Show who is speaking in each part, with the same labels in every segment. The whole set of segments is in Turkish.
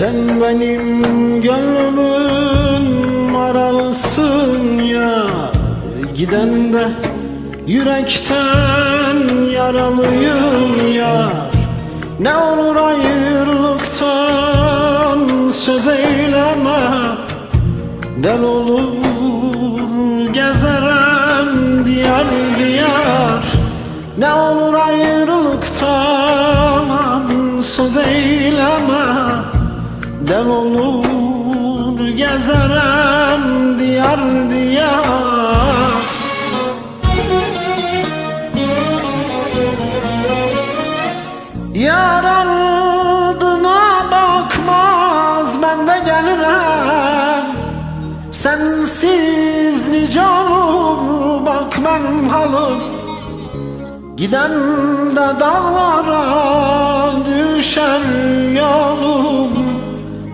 Speaker 1: Sen benim gönlümün aralısın ya. Giden de yürekten yaralıyım ya. Ne olur ayrılıktan söz eyleme. Del olur gezerem diyar diyar. Ne olur ayrılıktan söz eyleme Del olur gezerem diyar diyar. Yar ardına bakmaz ben de gelirim. Sensiz nice olur bak halim Giden de dağlara düşen yolum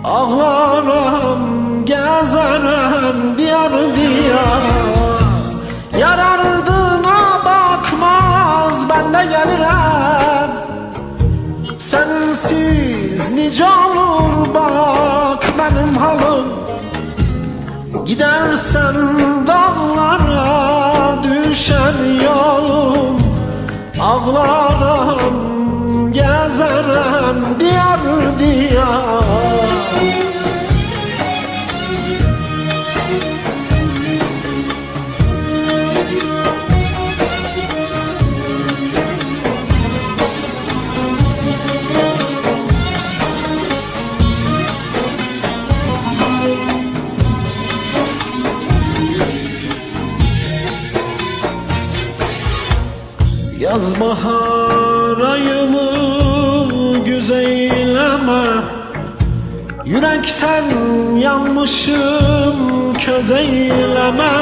Speaker 1: Ağlarım gezerim diyar diyar. Yar ardına bakmaz ben de gelirim. Sensiz nice olur bak benim halim Gidersen dağlara düşen yolum. Ağlarım gezerim diyar diyar Yaz bahar ayımı güzeyleme. Yürekten yanmışım köz eyleme.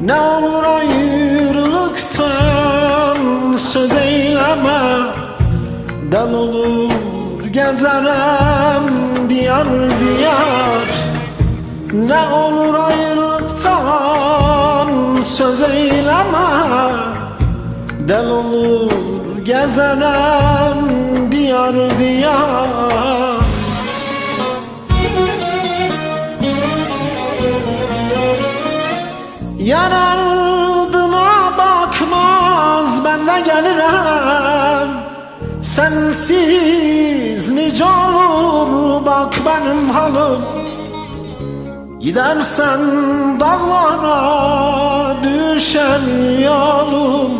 Speaker 1: Ne olur ayrılıktan söz eyleme. Del olur gezerem diyar diyar. Ne olur ayrılıktan söz eyleme Del olur gezerem diyar diyar. Yar ardına bakmaz ben de gelirim Sensiz nice olur bak benim halim Gidersen dağlara düşen yolum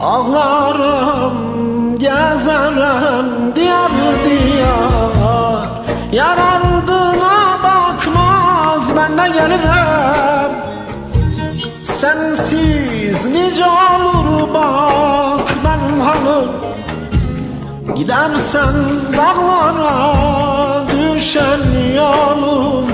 Speaker 1: Ağlarım gezerim diyar diyar. Yar ardına bakmaz ben de gelirim. Sensiz nice olur bak benim halim Gidersen dağlara düşen yolum